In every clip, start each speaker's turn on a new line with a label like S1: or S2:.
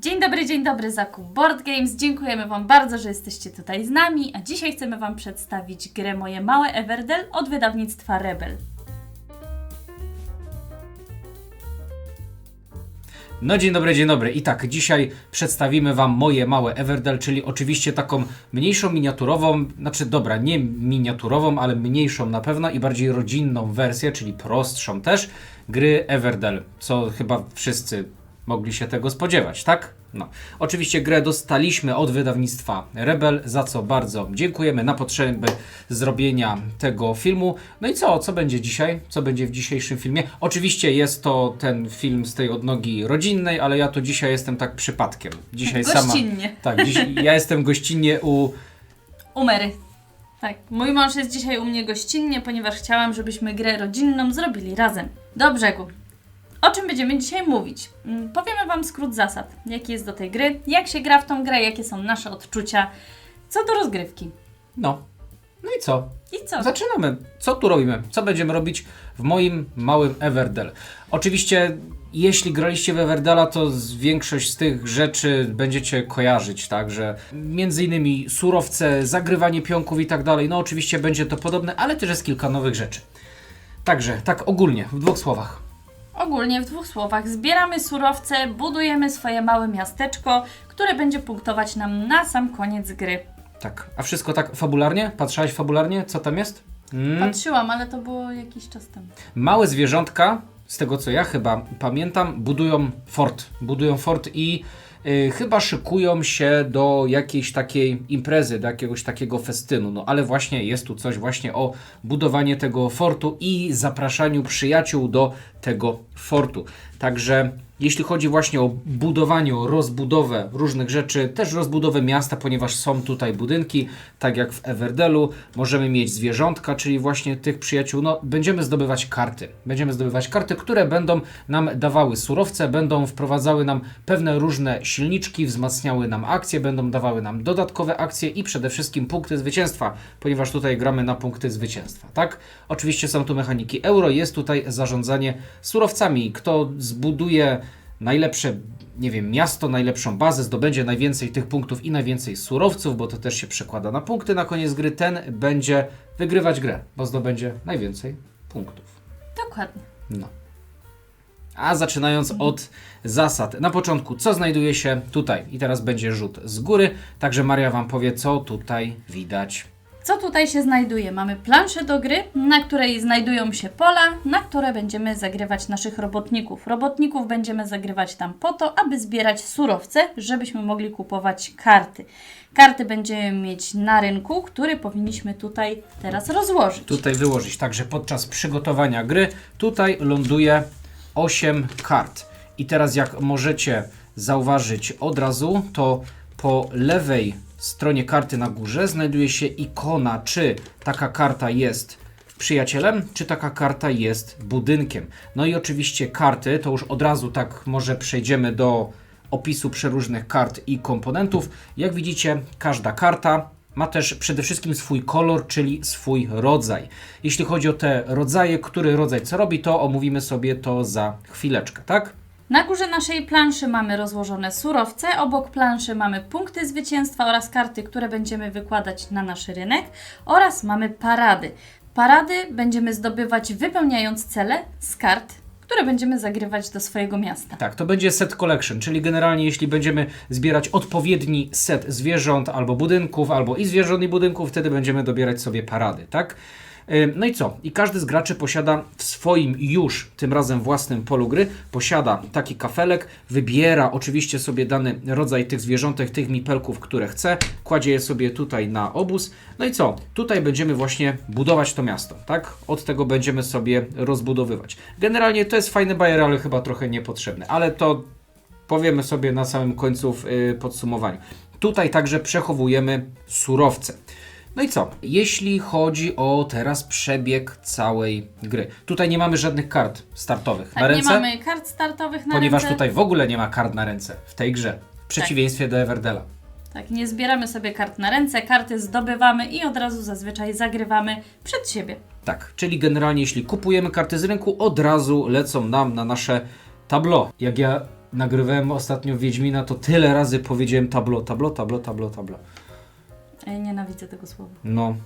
S1: Dzień dobry, dzień dobry, zakup Board Games. Dziękujemy Wam bardzo, że jesteście tutaj z nami, a dzisiaj chcemy Wam przedstawić grę Moje Małe Everdell od wydawnictwa Rebel.
S2: No dzień dobry, dzień dobry. I tak, dzisiaj przedstawimy Wam moje małe Everdell, czyli oczywiście taką mniejszą miniaturową, znaczy dobra, nie miniaturową, ale mniejszą na pewno i bardziej rodzinną wersję, czyli prostszą też, gry Everdell, co chyba wszyscy mogli się tego spodziewać, tak? No. Oczywiście grę dostaliśmy od wydawnictwa Rebel, za co bardzo dziękujemy na potrzeby zrobienia tego filmu. No i co? Co będzie dzisiaj? Co będzie w dzisiejszym filmie? Oczywiście jest to ten film z tej odnogi rodzinnej, ale ja tu dzisiaj jestem tak przypadkiem. Dzisiaj sama.
S1: Gościnnie.
S2: Tak, dziś, ja jestem gościnnie u.
S1: Umery. Tak, mój mąż jest dzisiaj u mnie gościnnie, ponieważ chciałam, żebyśmy grę rodzinną zrobili razem. Do brzegu. O czym będziemy dzisiaj mówić? Mm, Powiemy Wam skrót zasad, jaki jest do tej gry, jak się gra w tą grę, jakie są nasze odczucia, co do rozgrywki.
S2: No. No i co?
S1: I co?
S2: Zaczynamy. Co tu robimy? Co będziemy robić w moim małym Everdell? Oczywiście, jeśli graliście w Everdella, to z większość z tych rzeczy będziecie kojarzyć, tak? Że między innymi surowce, zagrywanie pionków i tak dalej. No oczywiście będzie to podobne, ale też jest kilka nowych rzeczy. Także, tak ogólnie, w dwóch słowach.
S1: Ogólnie w dwóch słowach zbieramy surowce, budujemy swoje małe miasteczko, które będzie punktować nam na sam koniec gry.
S2: Tak. A wszystko tak fabularnie? Patrzałaś fabularnie? Co tam jest? Mm.
S1: Patrzyłam, ale to było jakiś czas temu.
S2: Małe zwierzątka, z tego co ja chyba pamiętam, budują fort. Budują fort i y, chyba szykują się do jakiejś takiej imprezy, do jakiegoś takiego festynu. No ale właśnie jest tu coś właśnie o budowanie tego fortu i zapraszaniu przyjaciół do tego fortu. Także jeśli chodzi właśnie o budowanie, o rozbudowę różnych rzeczy, też rozbudowę miasta, ponieważ są tutaj budynki, tak jak w Everdellu, możemy mieć zwierzątka, czyli właśnie tych przyjaciół, no będziemy zdobywać karty. Będziemy zdobywać karty, które będą nam dawały surowce, będą wprowadzały nam pewne różne silniczki, wzmacniały nam akcje, będą dawały nam dodatkowe akcje i przede wszystkim punkty zwycięstwa, ponieważ tutaj gramy na punkty zwycięstwa, tak? Oczywiście są tu mechaniki euro, jest tutaj zarządzanie surowcami. Kto zbuduje najlepsze, nie wiem, miasto, najlepszą bazę, zdobędzie najwięcej tych punktów i najwięcej surowców, bo to też się przekłada na punkty na koniec gry, ten będzie wygrywać grę, bo zdobędzie najwięcej punktów.
S1: Dokładnie.
S2: No. A zaczynając od zasad. Na początku, co znajduje się tutaj? I teraz będzie rzut z góry, także Maria Wam powie, co tutaj widać.
S1: Co tutaj się znajduje? Mamy planszę do gry, na której znajdują się pola, na które będziemy zagrywać naszych robotników. Robotników będziemy zagrywać tam po to, aby zbierać surowce, żebyśmy mogli kupować karty. Karty będziemy mieć na rynku, który powinniśmy tutaj teraz rozłożyć.
S2: tutaj wyłożyć. Także podczas przygotowania gry tutaj ląduje 8 kart. I teraz jak możecie zauważyć od razu, to po lewej stronie karty na górze znajduje się ikona, czy taka karta jest przyjacielem, czy taka karta jest budynkiem. No i oczywiście karty, to już od razu tak może przejdziemy do opisu przeróżnych kart i komponentów. Jak widzicie, każda karta ma też przede wszystkim swój kolor, czyli swój rodzaj. Jeśli chodzi o te rodzaje, który rodzaj co robi, to omówimy sobie to za chwileczkę, tak?
S1: Na górze naszej planszy mamy rozłożone surowce, obok planszy mamy punkty zwycięstwa oraz karty, które będziemy wykładać na nasz rynek oraz mamy parady. Parady będziemy zdobywać wypełniając cele z kart, które będziemy zagrywać do swojego miasta.
S2: Tak, to będzie set collection, czyli generalnie jeśli będziemy zbierać odpowiedni set zwierząt albo budynków, albo i zwierząt i budynków, wtedy będziemy dobierać sobie parady, tak? Ym, No i co? I każdy z graczy posiada w swoim już tym razem własnym polu gry, posiada taki kafelek, wybiera oczywiście sobie dany rodzaj tych zwierzątek, tych mipelków, które chce, kładzie je sobie tutaj na obóz. No i co? Tutaj będziemy właśnie budować to miasto, tak? Od tego będziemy sobie rozbudowywać. Generalnie to jest fajny bajer, ale chyba trochę niepotrzebny, ale to powiemy sobie na samym końcu w y, podsumowaniu. Tutaj także przechowujemy surowce. No i co? Jeśli chodzi o teraz przebieg całej gry. Tutaj nie mamy żadnych kart startowych na
S1: Tak, nie
S2: ręce,
S1: mamy kart startowych na
S2: ponieważ
S1: ręce.
S2: tutaj w ogóle nie ma kart na ręce w tej grze. W przeciwieństwie do Everdella.
S1: Tak, nie zbieramy sobie kart na ręce, karty zdobywamy i od razu zazwyczaj zagrywamy przed siebie.
S2: Tak, czyli generalnie jeśli kupujemy karty z rynku, od razu lecą nam na nasze tableau. Jak ja nagrywałem ostatnio Wiedźmina, to tyle razy powiedziałem tablo, tablo, tablo, tablo, tablo.
S1: Nienawidzę tego słowa.
S2: No.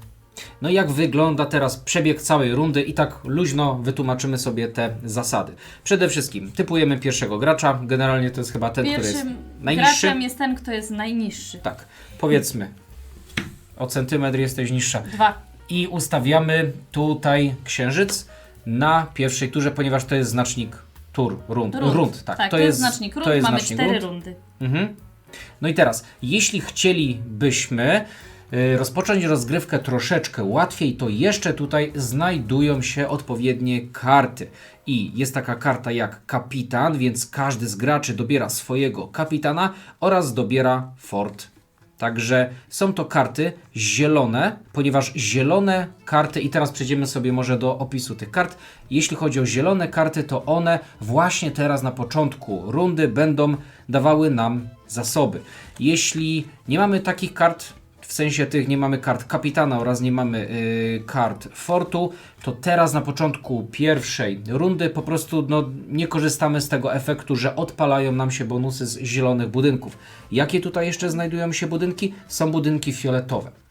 S2: No i jak wygląda teraz przebieg całej rundy i tak luźno wytłumaczymy sobie te zasady. Przede wszystkim typujemy pierwszego gracza, generalnie to jest chyba ten, który jest
S1: Pierwszym
S2: najniższy.
S1: graczem jest ten, kto jest najniższy.
S2: Tak, powiedzmy o centymetr jesteś niższa.
S1: Dwa.
S2: I ustawiamy tutaj księżyc na pierwszej turze, ponieważ to jest znacznik tur, rund.
S1: Rund.
S2: rund tak.
S1: to, jest znacznik rund, mamy cztery
S2: rund.
S1: rundy.
S2: Mhm. No i teraz, jeśli chcielibyśmy y, rozpocząć rozgrywkę troszeczkę łatwiej, to jeszcze tutaj znajdują się odpowiednie karty. I jest taka karta jak kapitan, więc każdy z graczy dobiera swojego kapitana oraz dobiera fort. Także są to karty zielone, ponieważ zielone karty, i teraz przejdziemy sobie może do opisu tych kart. Jeśli chodzi o zielone karty, to one właśnie teraz na początku rundy będą dawały nam zasoby. Jeśli nie mamy takich kart, w sensie tych nie mamy kart kapitana oraz nie mamy y, kart fortu, to teraz na początku pierwszej rundy po prostu no, nie korzystamy z tego efektu, że odpalają nam się bonusy z zielonych budynków. Jakie tutaj jeszcze znajdują się budynki? Są budynki fioletowe.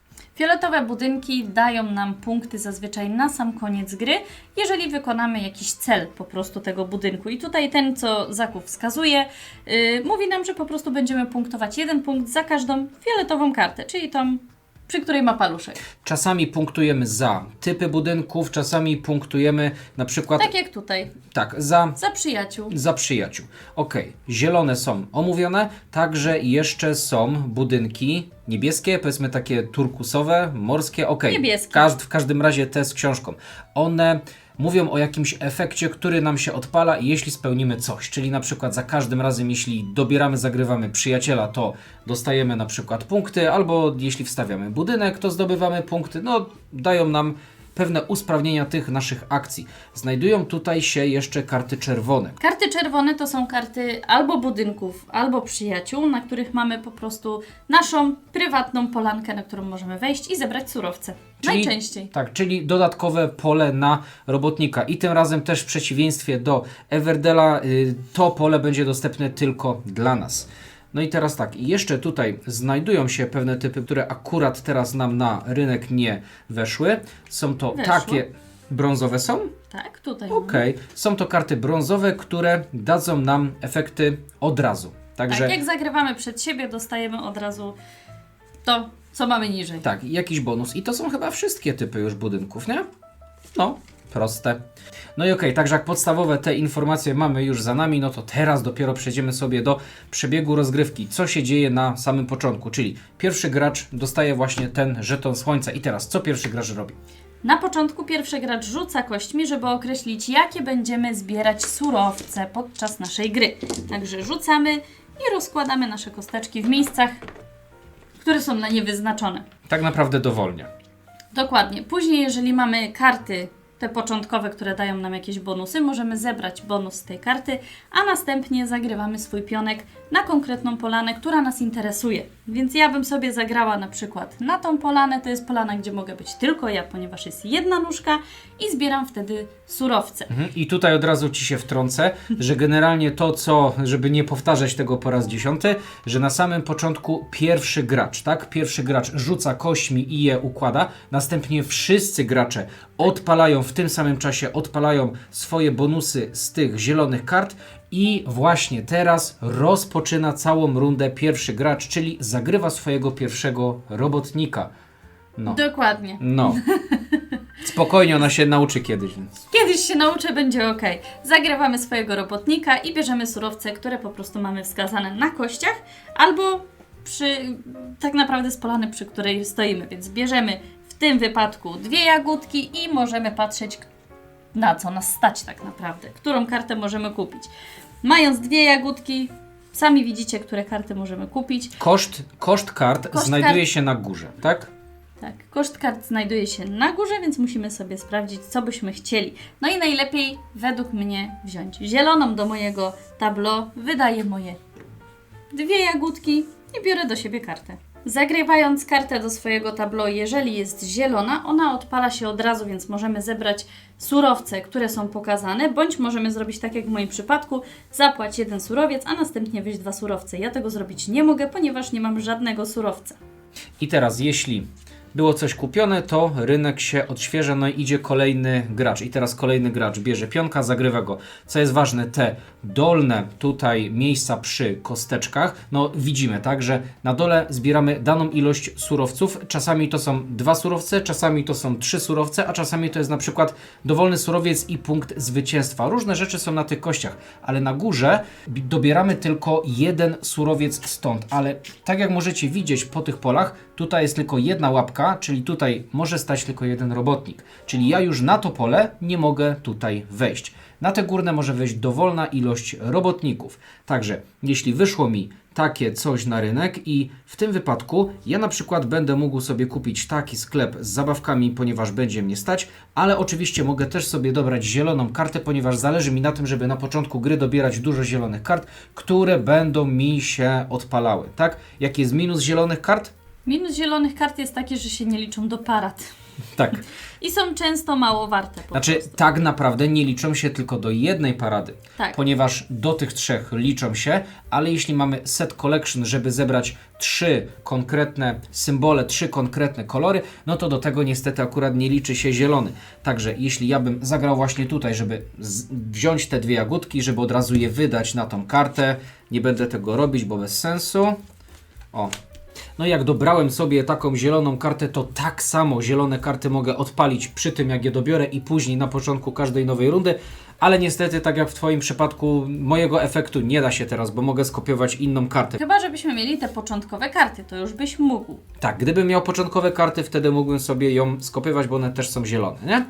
S1: Fioletowe budynki dają nam punkty zazwyczaj na sam koniec gry, jeżeli wykonamy jakiś cel po prostu tego budynku. I tutaj ten, co Zaków wskazuje, yy, mówi nam, że po prostu będziemy punktować jeden punkt za każdą fioletową kartę, czyli tą, przy której ma paluszek.
S2: Czasami punktujemy za typy budynków, czasami punktujemy na przykład
S1: Tak jak tutaj,
S2: tak, za
S1: za przyjaciół.
S2: Za przyjaciół. Ok, zielone są omówione, także jeszcze są budynki niebieskie, powiedzmy takie turkusowe, morskie. Ok,
S1: Niebieskie.
S2: każd, w każdym razie te z książką. One mówią o jakimś efekcie, który nam się odpala jeśli spełnimy coś, czyli na przykład za każdym razem, jeśli dobieramy, zagrywamy przyjaciela, to dostajemy na przykład punkty, albo jeśli wstawiamy budynek, to zdobywamy punkty. No, dają nam pewne usprawnienia tych naszych akcji. Znajdują tutaj się jeszcze karty czerwone.
S1: Karty czerwone to są karty albo budynków, albo przyjaciół, na których mamy po prostu naszą prywatną polankę, na którą możemy wejść i zebrać surowce.
S2: Czyli-
S1: Najczęściej.
S2: Tak, czyli dodatkowe pole na robotnika. I tym razem też w przeciwieństwie do Everdela y, to pole będzie dostępne tylko dla nas. No i teraz tak, jeszcze tutaj znajdują się pewne typy, które akurat teraz nam na rynek nie weszły. Są to
S1: Weszły.
S2: takie brązowe są?
S1: Tak, tutaj.
S2: Okej. Są to karty brązowe, które dadzą nam efekty od razu. Także
S1: Tak, jak zagrywamy przed siebie, dostajemy od razu to, co mamy niżej.
S2: Tak, jakiś bonus. I to są chyba wszystkie typy już budynków, nie? No, proste. No i okej, także jak podstawowe te informacje mamy już za nami, no to teraz dopiero przejdziemy sobie do przebiegu rozgrywki. Co się dzieje na samym początku, czyli pierwszy gracz dostaje właśnie ten żeton słońca. I teraz, co pierwszy gracz robi?
S1: Na początku pierwszy gracz rzuca kośćmi, żeby określić, jakie będziemy zbierać surowce podczas naszej gry. Także rzucamy i rozkładamy nasze kosteczki w miejscach, które są dla nie wyznaczone.
S2: Tak naprawdę dowolnie.
S1: Dokładnie. Później, jeżeli mamy karty, te początkowe, które dają nam jakieś bonusy, możemy zebrać bonus z tej karty, a następnie zagrywamy swój pionek na konkretną polanę, która nas interesuje. Więc ja bym sobie zagrała na przykład na tą polanę, to jest polana, gdzie mogę być tylko ja, ponieważ jest jedna nóżka i zbieram wtedy surowce.
S2: Mhm. I tutaj od razu Ci się wtrącę, że generalnie to, co, żeby nie powtarzać tego po raz dziesiąty, że na samym początku pierwszy gracz, tak? Pierwszy gracz rzuca kośćmi i je układa, następnie wszyscy gracze odpalają w tym samym czasie, odpalają swoje bonusy z tych zielonych kart i właśnie teraz rozpoczyna całą rundę pierwszy gracz, czyli zagrywa swojego pierwszego robotnika. No,
S1: Dokładnie.
S2: no. Spokojnie, ona się nauczy kiedyś, więc...
S1: Kiedyś się nauczę, będzie ok. Zagrywamy swojego robotnika i bierzemy surowce, które po prostu mamy wskazane na kościach albo przy, tak naprawdę z polany, przy której stoimy. Więc bierzemy w tym wypadku dwie jagódki i możemy patrzeć, na co nas stać tak naprawdę, którą kartę możemy kupić. Mając dwie jagódki, sami widzicie, które karty możemy kupić.
S2: Koszt, koszt kart
S1: Koszt
S2: znajduje
S1: kart-
S2: się na górze, tak?
S1: Tak, koszt kart znajduje się na górze, więc musimy sobie sprawdzić, co byśmy chcieli. No i najlepiej według mnie wziąć zieloną do mojego tableau, wydaję moje dwie jagódki i biorę do siebie kartę. Zagrywając kartę do swojego tableau, jeżeli jest zielona, ona odpala się od razu, więc możemy zebrać surowce, które są pokazane, bądź możemy zrobić tak jak w moim przypadku, zapłać jeden surowiec, a następnie wyjść dwa surowce. Ja tego zrobić nie mogę, ponieważ nie mam żadnego surowca.
S2: I teraz, jeśli było coś kupione, to rynek się odświeża, no i idzie kolejny gracz. I teraz kolejny gracz bierze pionka, zagrywa go. Co jest ważne, te dolne tutaj miejsca przy kosteczkach, no widzimy, tak, że na dole zbieramy daną ilość surowców. Czasami to są dwa surowce, czasami to są trzy surowce, a czasami to jest na przykład dowolny surowiec i punkt zwycięstwa. Różne rzeczy są na tych kościach, ale na górze bi- dobieramy tylko jeden surowiec stąd. Ale tak jak możecie widzieć po tych polach, tutaj jest tylko jedna łapka, czyli tutaj może stać tylko jeden robotnik. Czyli ja już na to pole nie mogę tutaj wejść. Na te górne może wejść dowolna ilość robotników. Także jeśli wyszło mi takie coś na rynek i w tym wypadku ja na przykład będę mógł sobie kupić taki sklep z zabawkami, ponieważ będzie mnie stać, ale oczywiście mogę też sobie dobrać zieloną kartę, ponieważ zależy mi na tym, żeby na początku gry dobierać dużo zielonych kart, które będą mi się odpalały, tak? Jaki jest minus zielonych kart?
S1: Minus zielonych kart jest taki, że się nie liczą do parad.
S2: Tak.
S1: I są często mało warte. Po
S2: Znaczy,
S1: prostu.
S2: tak naprawdę nie liczą się tylko do jednej parady,
S1: Tak.
S2: ponieważ do tych trzech liczą się, ale jeśli mamy set collection, żeby zebrać trzy konkretne symbole, trzy konkretne kolory, no to do tego niestety akurat nie liczy się zielony. Także jeśli ja bym zagrał właśnie tutaj, żeby wziąć te dwie jagódki, żeby od razu je wydać na tą kartę, nie będę tego robić, bo bez sensu. O, no jak dobrałem sobie taką zieloną kartę, to tak samo zielone karty mogę odpalić przy tym, jak je dobiorę i później na początku każdej nowej rundy, ale niestety, tak jak w Twoim przypadku, mojego efektu nie da się teraz, bo mogę skopiować inną kartę.
S1: Chyba, żebyśmy mieli te początkowe karty, to już byś mógł.
S2: Tak, gdybym miał początkowe karty, wtedy mógłbym sobie ją skopiować, bo one też są zielone, nie?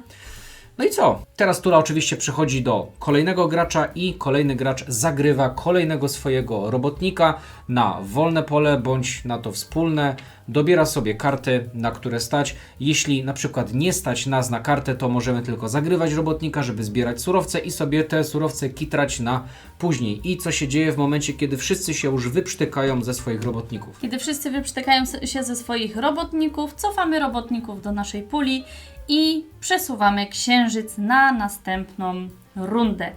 S2: No i co? Teraz tura oczywiście przechodzi do kolejnego gracza i kolejny gracz zagrywa kolejnego swojego robotnika na wolne pole bądź na to wspólne. Dobiera sobie karty, na które stać. Jeśli na przykład nie stać nas na kartę, to możemy tylko zagrywać robotnika, żeby zbierać surowce i sobie te surowce kitrać na później. I co się dzieje w momencie, kiedy wszyscy się już wyprztykają ze swoich robotników?
S1: Kiedy wszyscy wyprztykają się ze swoich robotników, cofamy robotników do naszej puli i przesuwamy księżyc na następną rundę.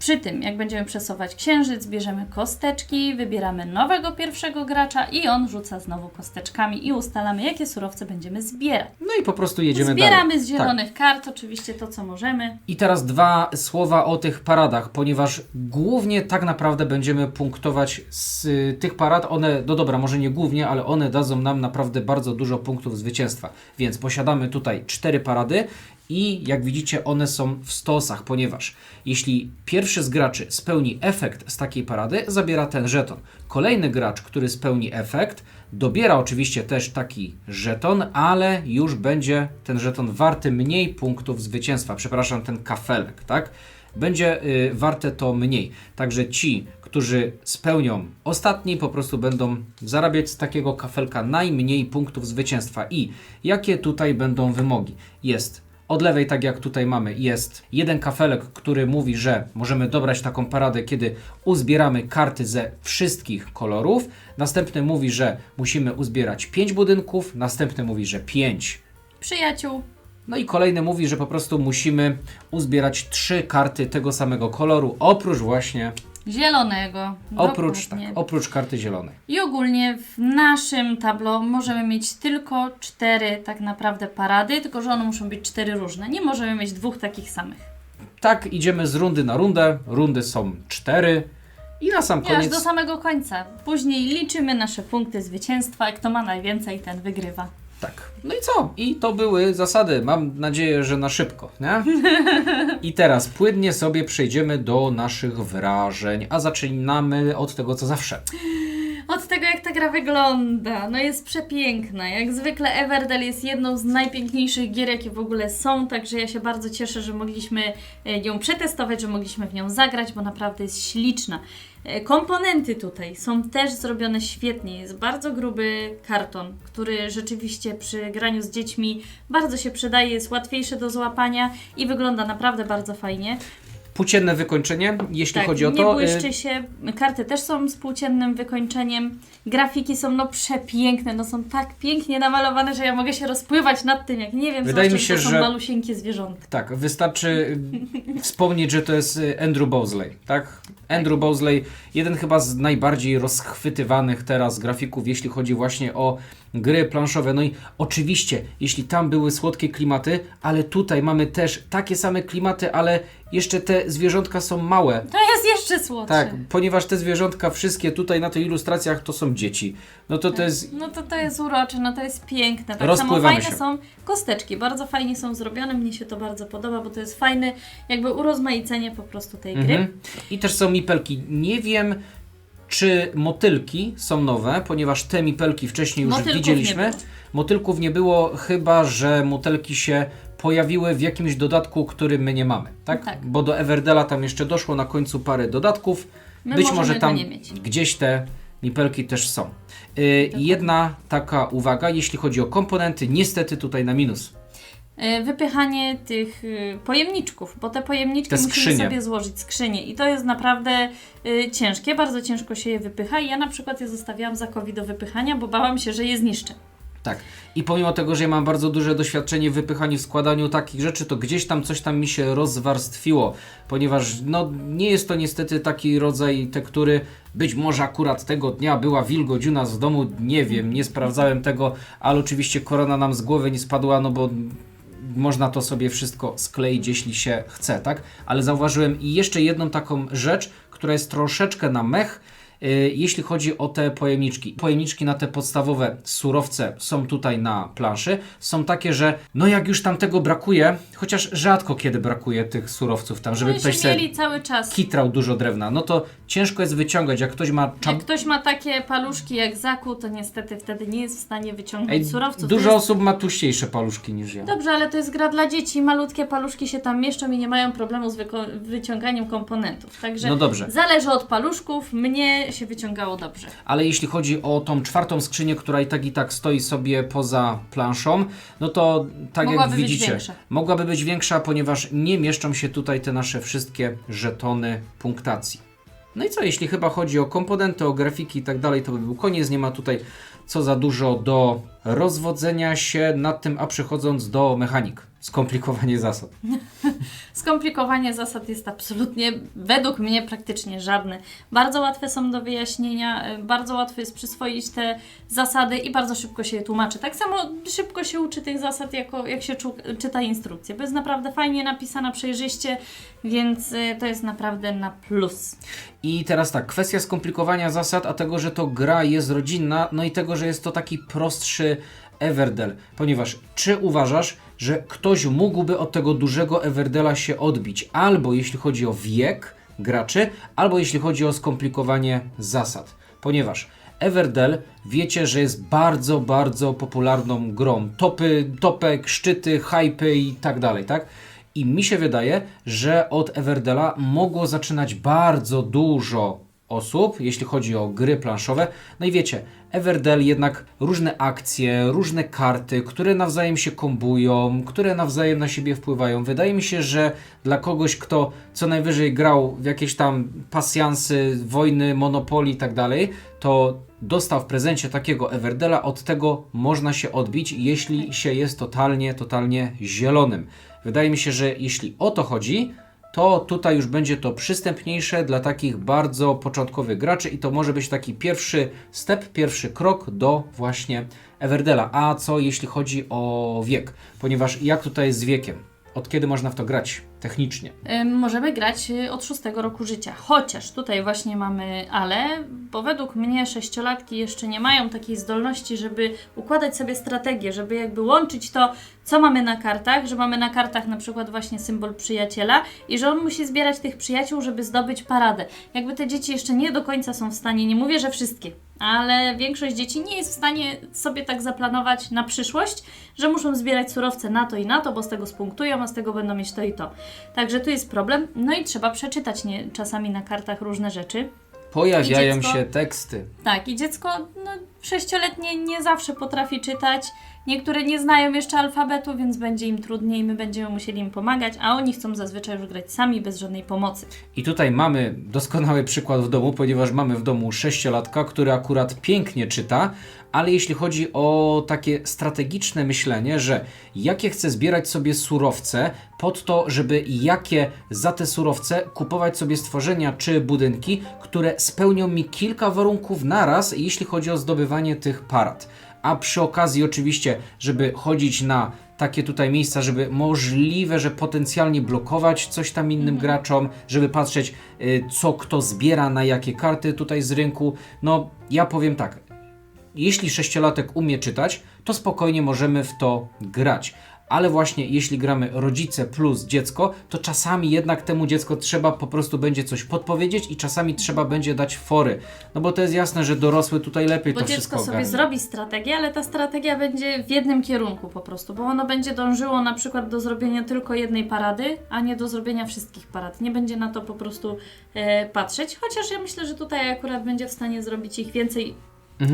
S1: Przy tym, jak będziemy przesuwać księżyc, bierzemy kosteczki, wybieramy nowego pierwszego gracza i on rzuca znowu kosteczkami i ustalamy, jakie surowce będziemy zbierać.
S2: No i po prostu jedziemy
S1: Zbieramy
S2: dalej.
S1: z zielonych kart oczywiście to, co możemy.
S2: I teraz dwa słowa o tych paradach, ponieważ głównie tak naprawdę będziemy punktować z tych parad. One, no dobra, może nie głównie, ale one dadzą nam naprawdę bardzo dużo punktów zwycięstwa. Więc posiadamy tutaj cztery parady i jak widzicie, one są w stosach, ponieważ jeśli pierwszy z graczy spełni efekt z takiej parady, zabiera ten żeton. Kolejny gracz, który spełni efekt, dobiera oczywiście też taki żeton, ale już będzie ten żeton warty mniej punktów zwycięstwa. Przepraszam, ten kafelek, tak? Będzie y, warte to mniej. Także ci, którzy spełnią ostatni, po prostu będą zarabiać z takiego kafelka najmniej punktów zwycięstwa. I jakie tutaj będą wymogi? Jest od lewej, tak jak tutaj mamy, jest jeden kafelek, który mówi, że możemy dobrać taką paradę, kiedy uzbieramy karty ze wszystkich kolorów. Następny mówi, że musimy uzbierać 5 budynków. Następny mówi, że 5.
S1: Przyjaciół,
S2: No i kolejny mówi, że po prostu musimy uzbierać trzy karty tego samego koloru, oprócz właśnie,
S1: zielonego.
S2: oprócz, tak,
S1: dokładnie.
S2: oprócz karty zielonej.
S1: I ogólnie w naszym tableau możemy mieć tylko cztery tak naprawdę parady, tylko że one muszą być cztery różne. Nie możemy mieć dwóch takich samych.
S2: Tak, idziemy z rundy na rundę. Rundy są cztery. I na sam
S1: I aż
S2: koniec.
S1: do samego końca. Później liczymy nasze punkty zwycięstwa. Kto ma najwięcej, ten wygrywa.
S2: Tak. No i co? I to były zasady. Mam nadzieję, że na szybko, nie? I teraz płynnie sobie przejdziemy do naszych wrażeń, a zaczynamy od tego, co zawsze.
S1: Od tego, jak ta gra wygląda, no jest przepiękna. Jak zwykle Everdell jest jedną z najpiękniejszych gier, jakie w ogóle są, także ja się bardzo cieszę, że mogliśmy e, ją przetestować, że mogliśmy w nią zagrać, bo naprawdę jest śliczna. E, Komponenty tutaj są też zrobione świetnie. Jest bardzo gruby karton, który rzeczywiście przy graniu z dziećmi bardzo się przydaje, jest łatwiejszy do złapania i wygląda naprawdę bardzo fajnie.
S2: Płócienne wykończenie, jeśli
S1: Tak,
S2: chodzi o
S1: nie
S2: to. y,
S1: błyszczy się, karty też są z płóciennym wykończeniem, grafiki są no przepiękne, no są tak pięknie namalowane, że ja mogę się rozpływać nad tym, jak nie wiem,
S2: Wydaje mi się,
S1: że to
S2: że-
S1: są malusieńkie zwierzątka.
S2: Tak, wystarczy y, wspomnieć, że to jest y, Andrew Bosley, tak? Andrew Bosley, jeden chyba z najbardziej rozchwytywanych teraz grafików, jeśli chodzi właśnie o gry planszowe. No i oczywiście, jeśli tam były słodkie klimaty, ale tutaj mamy też takie same klimaty, ale jeszcze te zwierzątka są małe.
S1: To jest jeszcze słodsze.
S2: Tak, ponieważ te zwierzątka wszystkie tutaj na tych ilustracjach to są dzieci. No to to jest
S1: No to to jest urocze, no to jest piękne. Tak samo fajne
S2: się.
S1: są kosteczki, bardzo fajnie są zrobione, mnie się to bardzo podoba, bo to jest fajne jakby urozmaicenie po prostu tej gry.
S2: Mhm. I też są mipelki. Nie wiem, czy motylki są nowe, ponieważ te mipelki wcześniej już
S1: Motylków
S2: widzieliśmy.
S1: nie było.
S2: Motylków nie było, chyba że motylki się pojawiły w jakimś dodatku, który my nie mamy, tak?
S1: Tak.
S2: Bo do Everdela tam jeszcze doszło na końcu parę dodatków.
S1: My
S2: Być
S1: możemy
S2: może
S1: go
S2: tam
S1: nie mieć.
S2: gdzieś te mipelki też są. Yy, jedna taka uwaga, jeśli chodzi o komponenty, niestety tutaj na minus.
S1: E, Wypychanie tych y, pojemniczków, bo te pojemniczki
S2: Te
S1: musimy sobie złożyć, skrzynie i to jest naprawdę y, ciężkie, bardzo ciężko się je wypycha i ja na przykład je zostawiałam Zakowi do wypychania, bo bałam się, że je zniszczę.
S2: Tak. I pomimo tego, że ja mam bardzo duże doświadczenie w wypychaniu, w składaniu takich rzeczy, to gdzieś tam coś tam mi się rozwarstwiło, ponieważ no, nie jest to niestety taki rodzaj tektury. Być może akurat tego dnia była wilgoć u nas w domu, nie wiem, nie sprawdzałem tego, ale oczywiście korona nam z głowy nie spadła, no bo można to sobie wszystko skleić, jeśli się chce, tak? Ale zauważyłem i jeszcze jedną taką rzecz, która jest troszeczkę na mech, jeśli chodzi o te pojemniczki. Pojemniczki na te podstawowe surowce są tutaj na planszy. Są takie, że no jak już tam tego brakuje, chociaż rzadko kiedy brakuje tych surowców tam, żeby ktoś
S1: mieli cały czas.
S2: kitrał dużo drewna, no to ciężko jest wyciągać. Jak ktoś ma.
S1: Jak ktoś ma takie paluszki jak Zaku, to niestety wtedy nie jest w stanie wyciągnąć
S2: Ej,
S1: surowców. To
S2: dużo
S1: jest...
S2: osób ma tuściejsze paluszki niż ja.
S1: Dobrze, ale to jest gra dla dzieci. Malutkie paluszki się tam mieszczą i nie mają problemu z wyko- wyciąganiem komponentów. Także
S2: No dobrze.
S1: zależy od paluszków. Mnie się wyciągało dobrze.
S2: Ale jeśli chodzi o tą czwartą skrzynię, która i tak i tak stoi sobie poza planszą, no to tak
S1: Mogłaby
S2: jak
S1: być
S2: widzicie,
S1: większa.
S2: mogłaby być większa, ponieważ nie mieszczą się tutaj te nasze wszystkie żetony punktacji. No i co, jeśli chyba chodzi o komponenty, o grafiki i tak dalej, to by był koniec. Nie ma tutaj co za dużo do rozwodzenia się nad tym, a przechodząc do mechanik. Skomplikowanie zasad.
S1: Skomplikowanie zasad jest absolutnie, według mnie, praktycznie żadne. Bardzo łatwe są do wyjaśnienia, y, bardzo łatwo jest przyswoić te zasady i bardzo szybko się je tłumaczy. Tak samo szybko się uczy tych zasad, jako, jak się czyta instrukcję, bo jest naprawdę fajnie napisana, przejrzyście, więc y, to jest naprawdę na plus.
S2: I teraz tak, kwestia skomplikowania zasad, a tego, że to gra jest rodzinna, no i tego, że jest to taki prostszy Everdell. Ponieważ czy uważasz, że ktoś mógłby od tego dużego Everdela się odbić? Albo jeśli chodzi o wiek graczy, albo jeśli chodzi o skomplikowanie zasad. Ponieważ Everdell wiecie, że jest bardzo, bardzo popularną grą. Topy, topek, szczyty, hypy i tak dalej, tak? I mi się wydaje, że od Everdela mogło zaczynać bardzo dużo osób, jeśli chodzi o gry planszowe. No i wiecie, Everdell jednak różne akcje, różne karty, które nawzajem się kombują, które nawzajem na siebie wpływają. Wydaje mi się, że dla kogoś, kto co najwyżej grał w jakieś tam pasjansy, wojny, monopolii i tak dalej, to dostał w prezencie takiego Everdela, od tego można się odbić, jeśli się jest totalnie, totalnie zielonym. Wydaje mi się, że jeśli o to chodzi, to tutaj już będzie to przystępniejsze dla takich bardzo początkowych graczy i to może być taki pierwszy step, pierwszy krok do właśnie Everdela. A co jeśli chodzi o wiek? Ponieważ jak tutaj z wiekiem? Od kiedy można w to grać technicznie?
S1: Możemy grać y, od szóstego roku życia. Chociaż tutaj właśnie mamy ale, bo według mnie sześciolatki jeszcze nie mają takiej zdolności, żeby układać sobie strategię, żeby jakby łączyć to, co mamy na kartach, że mamy na kartach na przykład właśnie symbol przyjaciela i że on musi zbierać tych przyjaciół, żeby zdobyć paradę. Jakby te dzieci jeszcze nie do końca są w stanie, nie mówię, że wszystkie, ale większość dzieci nie jest w stanie sobie tak zaplanować na przyszłość, że muszą zbierać surowce na to i na to, bo z tego spunktują, a z tego będą mieć to i to. Także tu jest problem. No i trzeba przeczytać nie, czasami na kartach różne rzeczy.
S2: Pojawiają
S1: dziecko-
S2: się teksty.
S1: Tak, i dziecko no, Sześcioletnie nie zawsze potrafi czytać. Niektóre nie znają jeszcze alfabetu, więc będzie im trudniej, my będziemy musieli im pomagać, a oni chcą zazwyczaj już grać sami bez żadnej pomocy.
S2: I tutaj mamy doskonały przykład w domu, ponieważ mamy w domu sześciolatka, który akurat pięknie czyta, ale jeśli chodzi o takie strategiczne myślenie, że jakie chcę zbierać sobie surowce pod to, żeby jakie za te surowce kupować sobie stworzenia czy budynki, które spełnią mi kilka warunków naraz, jeśli chodzi o zdobywanie tych parad. A przy okazji oczywiście, żeby chodzić na takie tutaj miejsca, żeby możliwe, że potencjalnie blokować coś tam innym graczom, żeby patrzeć, y, co kto zbiera, na jakie karty tutaj z rynku. No, ja powiem tak. Jeśli sześciolatek umie czytać, to spokojnie możemy w to grać. Ale właśnie jeśli gramy rodzice plus dziecko, to czasami jednak temu dziecko trzeba po prostu będzie coś podpowiedzieć i czasami trzeba będzie dać fory. No bo to jest jasne, że dorosły tutaj lepiej
S1: Bo
S2: to
S1: dziecko
S2: wszystko
S1: sobie
S2: ogarnie.
S1: zrobi strategię, ale ta strategia będzie w jednym kierunku po prostu, bo ono będzie dążyło na przykład do zrobienia tylko jednej parady, a nie do zrobienia wszystkich parad. Nie będzie na to po prostu e, patrzeć, chociaż ja myślę, że tutaj akurat będzie w stanie zrobić ich więcej,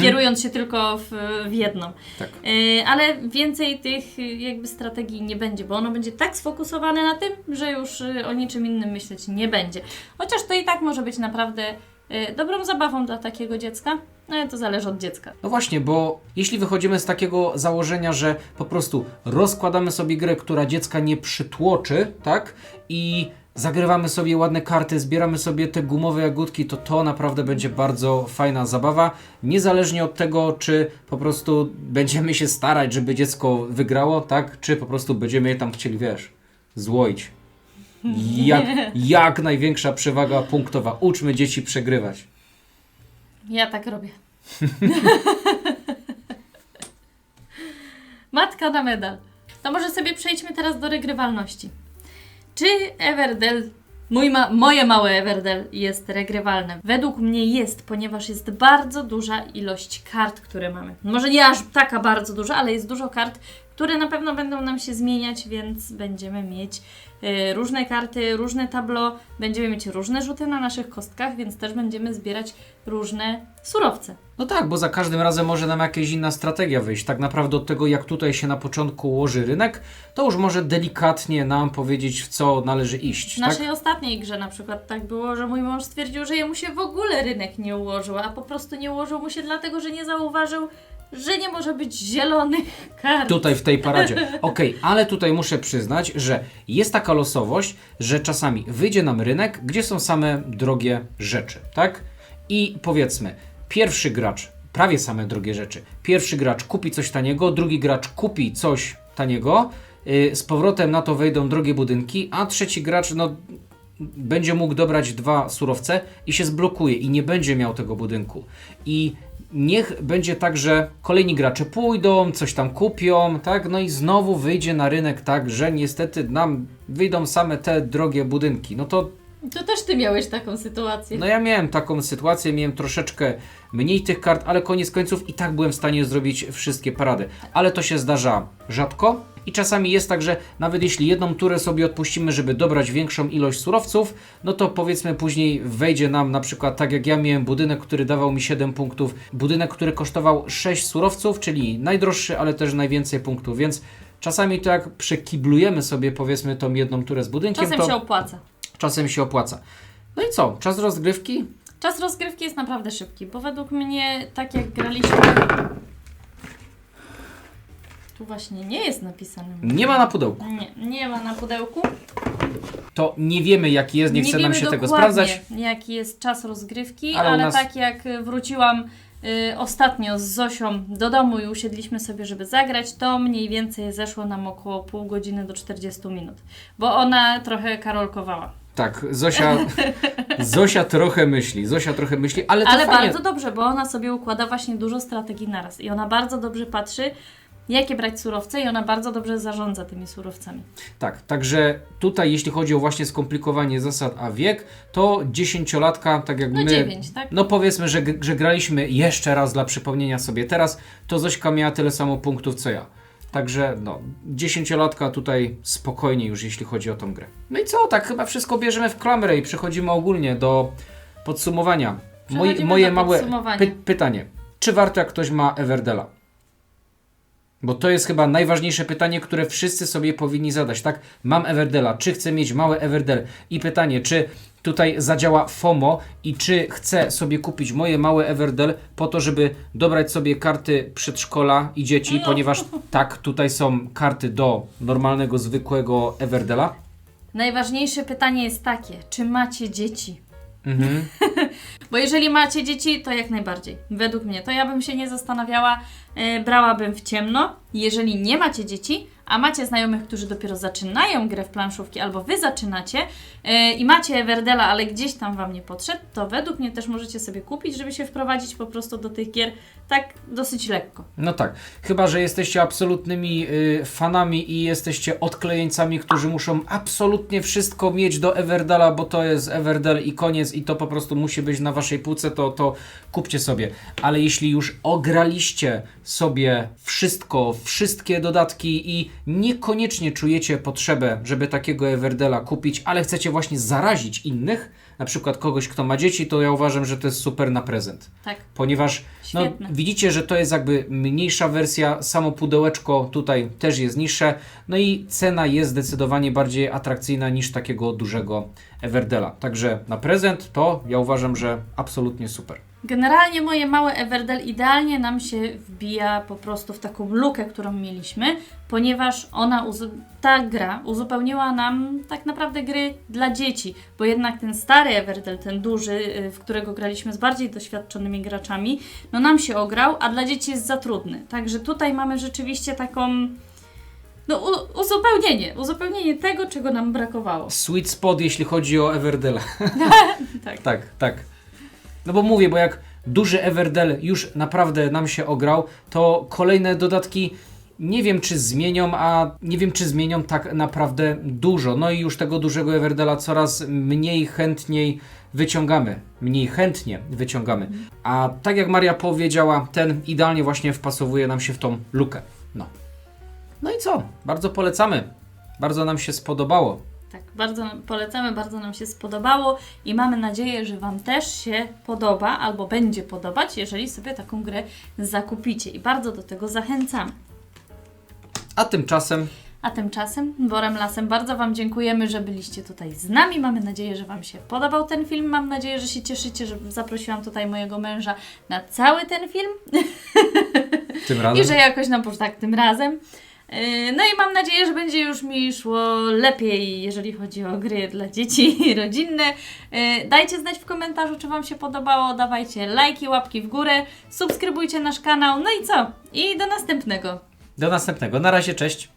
S1: kierując się tylko w, w jedną.
S2: Tak.
S1: E, ale więcej tych e, jakby strategii nie będzie, bo ono będzie tak sfokusowane na tym, że już e, o niczym innym myśleć nie będzie. Chociaż to i tak może być naprawdę dobrą zabawą dla takiego dziecka, no ale to zależy od dziecka.
S2: No właśnie, bo jeśli wychodzimy z takiego założenia, że po prostu rozkładamy sobie grę, która dziecka nie przytłoczy, tak? I zagrywamy sobie ładne karty, zbieramy sobie te gumowe jagódki, to to naprawdę będzie bardzo fajna zabawa. Niezależnie od tego, czy po prostu będziemy się starać, żeby dziecko wygrało, tak? Czy po prostu będziemy je tam chcieli, wiesz, złoić. Jak, jak największa przewaga punktowa. Uczmy dzieci przegrywać.
S1: Ja tak robię. Matka na medal. To może sobie przejdźmy teraz do regrywalności. Czy Everdell, mój ma, moje małe Everdell jest regrywalne? Według mnie jest, ponieważ jest bardzo duża ilość kart, które mamy. Może nie aż taka bardzo duża, ale jest dużo kart, które na pewno będą nam się zmieniać, więc będziemy mieć y, różne karty, różne tablo, będziemy mieć różne rzuty na naszych kostkach, więc też będziemy zbierać różne surowce.
S2: No tak, bo za każdym razem może nam jakaś inna strategia wyjść. Tak naprawdę od tego, jak tutaj się na początku ułoży rynek, to już może delikatnie nam powiedzieć, w co należy iść.
S1: W
S2: tak?
S1: naszej ostatniej grze na przykład tak było, że mój mąż stwierdził, że jemu się w ogóle rynek nie ułożył, a po prostu nie ułożył mu się dlatego, że nie zauważył, że nie może być zielonych kart.
S2: Tutaj w tej paradzie. Okej, ale tutaj muszę przyznać, że jest taka losowość, że czasami wyjdzie nam rynek, gdzie są same drogie rzeczy, tak? I powiedzmy, pierwszy gracz, prawie same drogie rzeczy. Pierwszy gracz kupi coś taniego, drugi gracz kupi coś taniego, yy, z powrotem na to wejdą drogie budynki, a trzeci gracz, no będzie mógł dobrać dwa surowce i się zblokuje i nie będzie miał tego budynku. I niech będzie tak, że kolejni gracze pójdą, coś tam kupią, tak? No i znowu wyjdzie na rynek tak, że niestety nam wyjdą same te drogie budynki. No to
S1: To też ty miałeś taką sytuację.
S2: no ja miałem taką sytuację, miałem troszeczkę mniej tych kart, ale koniec końców i tak byłem w stanie zrobić wszystkie parady. Ale to się zdarza rzadko i czasami jest tak, że nawet jeśli jedną turę sobie odpuścimy, żeby dobrać większą ilość surowców, no to powiedzmy później wejdzie nam na przykład tak jak ja miałem budynek, który dawał mi 7 punktów, budynek, który kosztował 6 surowców, czyli najdroższy, ale też najwięcej punktów, więc czasami to jak przekiblujemy sobie powiedzmy tą jedną turę z budynkiem,
S1: Czasem
S2: to
S1: się opłaca.
S2: Czasem się opłaca. No i co? Czas rozgrywki?
S1: Czas rozgrywki jest naprawdę szybki, bo według mnie, tak jak graliśmy. Tu właśnie nie jest napisane.
S2: Nie ma na pudełku.
S1: Nie, nie ma na pudełku.
S2: To nie wiemy jaki jest, nie, chce nam się tego sprawdzać.
S1: jaki jest czas rozgrywki,
S2: Ale
S1: ale,
S2: nas-
S1: tak jak wróciłam y, ostatnio z Zosią do domu i usiedliśmy sobie, żeby zagrać, to mniej więcej zeszło nam około pół godziny do 40 minut, bo ona trochę karolkowała.
S2: Tak, Zosia, Zosia trochę myśli, Zosia trochę myśli, ale to
S1: Ale
S2: fajnie.
S1: bardzo dobrze, bo ona sobie układa właśnie dużo strategii naraz i ona bardzo dobrze patrzy, jakie brać surowce i ona bardzo dobrze zarządza tymi surowcami.
S2: Tak, także tutaj jeśli chodzi o właśnie skomplikowanie zasad a wiek, to dziesięciolatka, tak jak
S1: No
S2: my...
S1: dziewięć, tak?
S2: No powiedzmy, że, że graliśmy jeszcze raz dla przypomnienia sobie teraz, to Zośka miała tyle samo punktów co ja. Także no, dziesięciolatka tutaj spokojnie już jeśli chodzi o tą grę. No i co, tak chyba wszystko bierzemy w klamrę i przechodzimy ogólnie do podsumowania. Moje,
S1: Przechodzimy
S2: moje
S1: do
S2: małe
S1: podsumowania.
S2: py pytanie. czy warto jak ktoś ma Everdela? Bo to jest chyba najważniejsze pytanie, które wszyscy sobie powinni zadać, tak? Mam Everdela, czy chcę mieć mały Everdel? I pytanie, czy tutaj zadziała FOMO i czy chcę sobie kupić moje małe Everdel po to, żeby dobrać sobie karty przedszkola i dzieci, ponieważ tak, tutaj są karty do normalnego, zwykłego Everdela.
S1: Najważniejsze pytanie jest takie, czy macie dzieci?
S2: Mhm.
S1: Bo jeżeli macie dzieci, to jak najbardziej. Według mnie to ja bym się nie zastanawiała, brałabym w ciemno. Jeżeli nie macie dzieci, a macie znajomych, którzy dopiero zaczynają grę w planszówki, albo wy zaczynacie e, i macie Everdela, ale gdzieś tam wam nie podszedł, to według mnie też możecie sobie kupić, żeby się wprowadzić po prostu do tych gier tak dosyć lekko.
S2: No tak, chyba że jesteście absolutnymi y, fanami i jesteście odklejeńcami, którzy muszą absolutnie wszystko mieć do Everdela, bo to jest Everdel i koniec i to po prostu musi być na waszej półce, to, to kupcie sobie. Ale jeśli już ograliście sobie wszystko, wszystkie dodatki i niekoniecznie czujecie potrzebę, żeby takiego Everdela kupić, ale chcecie właśnie zarazić innych, na przykład kogoś, kto ma dzieci, to ja uważam, że to jest super na prezent
S1: Tak.
S2: ponieważ no, widzicie, że to jest jakby mniejsza wersja, samo pudełeczko tutaj też jest niższe, no i cena jest zdecydowanie bardziej atrakcyjna niż takiego dużego Everdela. Także na prezent to ja uważam, że absolutnie super.
S1: Generalnie moje małe Everdell idealnie nam się wbija po prostu w taką lukę, którą mieliśmy, ponieważ ona, ta gra uzupełniła nam tak naprawdę gry dla dzieci, bo jednak ten stary Everdell, ten duży, y, w którego graliśmy z bardziej doświadczonymi graczami, no nam się ograł, a dla dzieci jest za trudny. Także tutaj mamy rzeczywiście taką, no uzupełnienie, uzupełnienie tego, czego nam brakowało.
S2: Sweet spot, jeśli chodzi o Everdela.
S1: Tak.
S2: tak, tak. No bo mówię, bo jak duży Everdell już naprawdę nam się ograł, to kolejne dodatki nie wiem czy zmienią, a nie wiem czy zmienią tak naprawdę dużo. No i już tego dużego Everdela coraz mniej chętniej wyciągamy. Mniej chętnie wyciągamy. A tak jak Maria powiedziała, ten idealnie właśnie wpasowuje nam się w tą lukę. No. No i co? Bardzo polecamy. Bardzo nam się spodobało.
S1: Tak, bardzo polecamy, bardzo nam się spodobało i mamy nadzieję, że Wam też się podoba albo będzie podobać, jeżeli sobie taką grę zakupicie i bardzo do tego zachęcamy.
S2: A tymczasem
S1: A tymczasem, Borem Lasem, bardzo Wam dziękujemy, że byliście tutaj z nami. Mamy nadzieję, że Wam się podobał ten film. Mam nadzieję, że się cieszycie, że zaprosiłam tutaj mojego męża na cały ten film
S2: tym razem.
S1: i że jakoś nam poszło tak tym razem. Yy, No i mam nadzieję, że będzie już mi szło lepiej, jeżeli chodzi o gry dla dzieci rodzinne. Yy, Dajcie znać w komentarzu, czy Wam się podobało. Dawajcie lajki, łapki w górę, subskrybujcie nasz kanał. No i co? I do następnego.
S2: Do następnego. Na razie, cześć.